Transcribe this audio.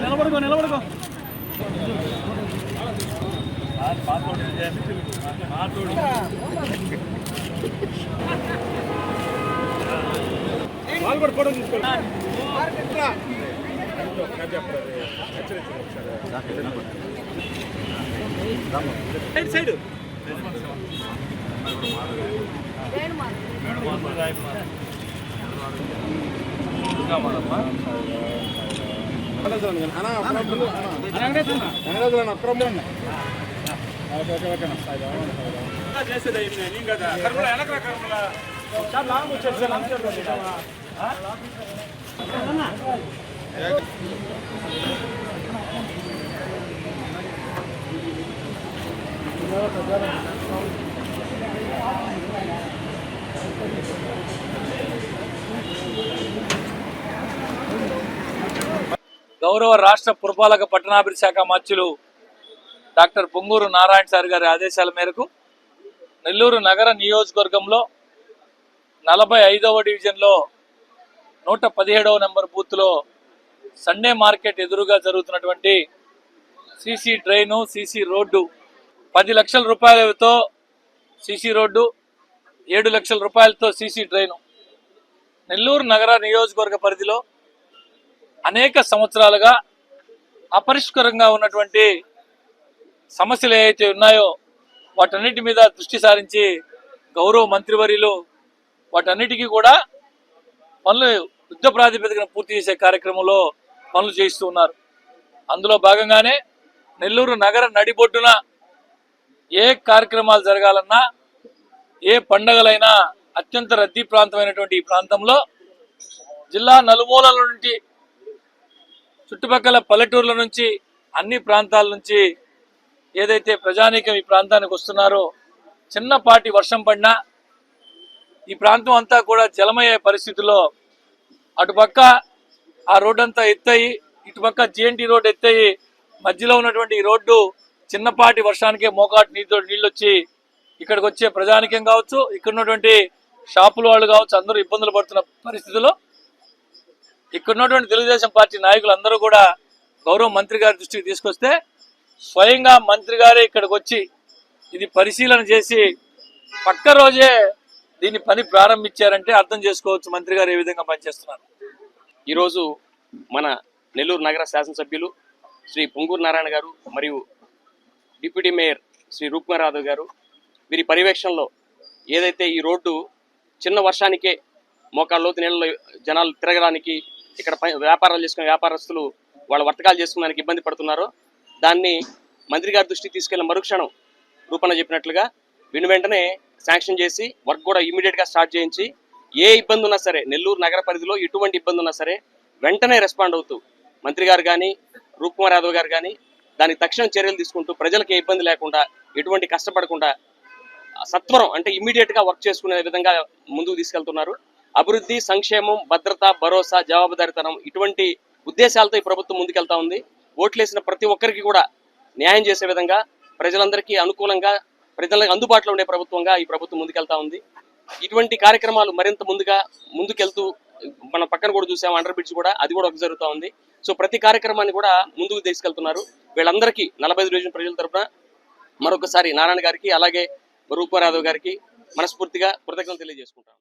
నిలబడుకో నిలబడుకో వాళ్ళు కూడా ఫోటో తీసుకోండి సైడ్ సైడ్ చేసేది అయింది కదా గౌరవ రాష్ట్ర పురపాలక పట్టణాభివృద్ధి శాఖ మంత్రులు డాక్టర్ పొంగూరు నారాయణ సార్ గారి ఆదేశాల మేరకు నెల్లూరు నగర నియోజకవర్గంలో నలభై ఐదవ డివిజన్లో నూట పదిహేడవ నెంబర్ బూత్లో సండే మార్కెట్ ఎదురుగా జరుగుతున్నటువంటి సీసీ డ్రైను సీసీ రోడ్డు పది లక్షల రూపాయలతో సీసీ రోడ్డు ఏడు లక్షల రూపాయలతో సీసీ డ్రైను. నెల్లూరు నగర నియోజకవర్గ పరిధిలో అనేక సంవత్సరాలుగా అపరిష్కరంగా ఉన్నటువంటి సమస్యలు ఏవైతే ఉన్నాయో వాటన్నిటి మీద దృష్టి సారించి గౌరవ మంత్రివర్యులు వాటన్నిటికీ కూడా పనులు యుద్ధ ప్రాతిపదికన పూర్తి చేసే కార్యక్రమంలో పనులు చేయిస్తూ ఉన్నారు. అందులో భాగంగానే నెల్లూరు నగర నడిబొడ్డున ఏ కార్యక్రమాలు జరగాలన్నా ఏ పండగలైనా అత్యంత రద్దీ ప్రాంతమైనటువంటి ఈ ప్రాంతంలో జిల్లా నలుమూలల నుండి చుట్టుపక్కల పల్లెటూర్ల నుంచి అన్ని ప్రాంతాల నుంచి ఏదైతే ప్రజానీకం ఈ ప్రాంతానికి వస్తున్నారో చిన్నపాటి వర్షం పడినా ఈ ప్రాంతం అంతా కూడా జలమయ్యే పరిస్థితుల్లో అటుపక్క ఆ రోడ్డు అంతా ఎత్తయి ఇటుపక్క జేఎన్టీ రోడ్డు ఎత్తయి మధ్యలో ఉన్నటువంటి ఈ రోడ్డు చిన్నపాటి వర్షానికే మోకాటి నీటితో నీళ్ళు వచ్చి ఇక్కడికి వచ్చే ప్రజానికం కావచ్చు ఇక్కడ ఉన్నటువంటి షాపుల వాళ్ళు కావచ్చు అందరూ ఇబ్బందులు పడుతున్న పరిస్థితుల్లో ఇక్కడ ఉన్నటువంటి తెలుగుదేశం పార్టీ నాయకులు అందరూ కూడా గౌరవ మంత్రి గారి దృష్టికి తీసుకొస్తే స్వయంగా మంత్రి గారే ఇక్కడికి వచ్చి ఇది పరిశీలన చేసి పక్క రోజే దీని పని ప్రారంభించారంటే అర్థం చేసుకోవచ్చు మంత్రి గారు ఏ విధంగా పనిచేస్తున్నారు. ఈరోజు మన నెల్లూరు నగర శాసనసభ్యులు శ్రీ పొంగూరు నారాయణ గారు మరియు డిప్యూటీ మేయర్ శ్రీ రూప్కుమార్ యాదవ్ గారు వీరి పర్యవేక్షణలో ఏదైతే ఈ రోడ్డు చిన్న వర్షానికే మోకాళ్ళలోతు నీళ్ళలో జనాలు తిరగడానికి ఇక్కడ ప- వ్యాపారాలు చేసుకునే వ్యాపారస్తులు వాళ్ళ వర్తకాలు చేసుకోవడానికి ఇబ్బంది పడుతున్నారో దాన్ని మంత్రి గారి దృష్టికి తీసుకెళ్ళిన మరుక్షణం రూపణ చెప్పినట్లుగా విను వెంటనే శాంక్షన్ చేసి వర్క్ కూడా ఇమీడియట్గా స్టార్ట్ చేయించి ఏ ఇబ్బంది ఉన్నా సరే నెల్లూరు నగర పరిధిలో ఎటువంటి ఇబ్బంది ఉన్నా సరే వెంటనే రెస్పాండ్ అవుతూ మంత్రి గారు కానీ రూప్కుమార్ యాదవ్ గారు కానీ దానికి తక్షణం చర్యలు తీసుకుంటూ ప్రజలకు ఏ ఇబ్బంది లేకుండా ఎటువంటి కష్టపడకుండా సత్వరం అంటే ఇమీడియట్గా వర్క్ చేసుకునే విధంగా ముందుకు తీసుకెళ్తున్నారు. అభివృద్ధి సంక్షేమం భద్రత భరోసా జవాబుదారితనం ఇటువంటి ఉద్దేశాలతో ఈ ప్రభుత్వం ముందుకెళ్తా ఉంది. ఓట్లేసిన ప్రతి ఒక్కరికి కూడా న్యాయం చేసే విధంగా ప్రజలందరికీ అనుకూలంగా ప్రజలకు అందుబాటులో ఉండే ప్రభుత్వంగా ఈ ప్రభుత్వం ముందుకెళ్తా ఉంది. ఇటువంటి కార్యక్రమాలు మరింత ముందుగా ముందుకెళ్తూ మన పక్కన కూడా చూసాం అండర్ బ్రిడ్జ్ కూడా అది కూడా ఒక జరుగుతూ ఉంది. సో ప్రతి కార్యక్రమాన్ని కూడా ముందుకు తీసుకెళ్తున్నారు. వీళ్ళందరికీ నలభై ఐదు రోజుల ప్రజల తరపున మరొకసారి నారాయణ గారికి అలాగే రూపారాధవ్ గారికి మనస్ఫూర్తిగా కృతజ్ఞతలు తెలియజేసుకుంటాం